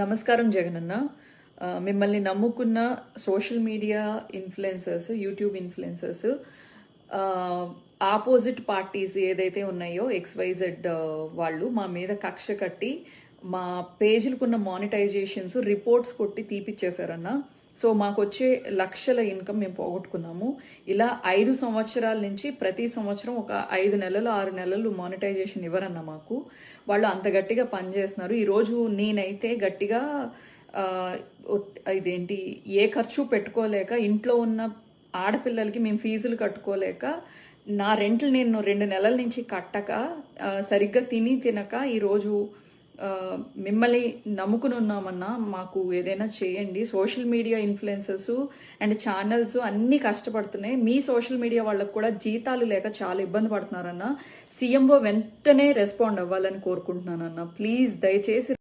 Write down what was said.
నమస్కారం జగనన్న. మిమ్మల్ని నమ్ముకున్న social media influencers YouTube influencers opposite parties ఏదైతే ఉన్నాయో ఎక్స్వైజెడ్ వాళ్ళు మా మీద కక్ష కట్టి మా పేజీలకున్న మానిటైజేషన్స్ రిపోర్ట్స్ కొట్టి తీపిచ్చేశారన్నా. సో మాకు వచ్చే లక్షల ఇన్కమ్ మేము పోగొట్టుకున్నాము. ఇలా ఐదు సంవత్సరాల నుంచి ప్రతి సంవత్సరం ఒక ఐదు నెలలు ఆరు నెలలు మానిటైజేషన్ ఇవ్వరన్న మాకు. వాళ్ళు అంత గట్టిగా పనిచేస్తున్నారు. ఈరోజు నేనైతే గట్టిగా ఇదేంటి ఏ ఖర్చు పెట్టుకోలేక ఇంట్లో ఉన్న ఆడపిల్లలకి మేము ఫీజులు కట్టుకోలేక నా రెంట్లు నేను రెండు నెలల నుంచి కట్టక సరిగ్గా తిని తినక ఈరోజు మిమ్మల్ని నమ్ముకుని ఉన్నామన్నా మాకు ఏదైనా చేయండి. Social media influencers and channels అన్ని కష్టపడుతున్నాయి. మీ సోషల్ మీడియా వాళ్ళకు కూడా జీతాలు లేక చాలా ఇబ్బంది పడుతున్నారన్న. సీఎంఓ వెంటనే రెస్పాండ్ అవ్వాలని కోరుకుంటున్నానన్న. ప్లీజ్ దయచేసి